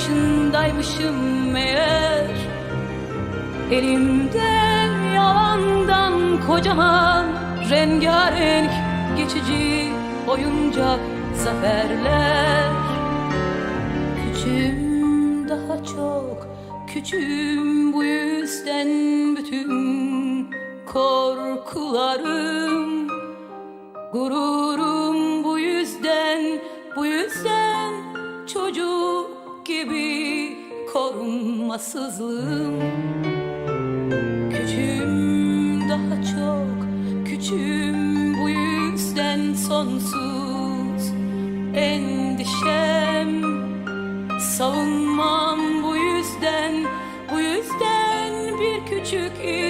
başındaymışım meğer. Elimde yalandan kocaman Rengarenk geçici oyuncak zaferler. Küçüğüm daha çok küçüğüm bu yüzden bütün korkularım Gururum gibi korunmasızlığım. Küçüğüm daha çok küçüğüm bu yüzden sonsuz. Endişem Savunmam bu yüzden, bu yüzden bir küçük iz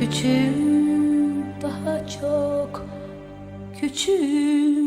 Küçüğüm daha çok küçüğüm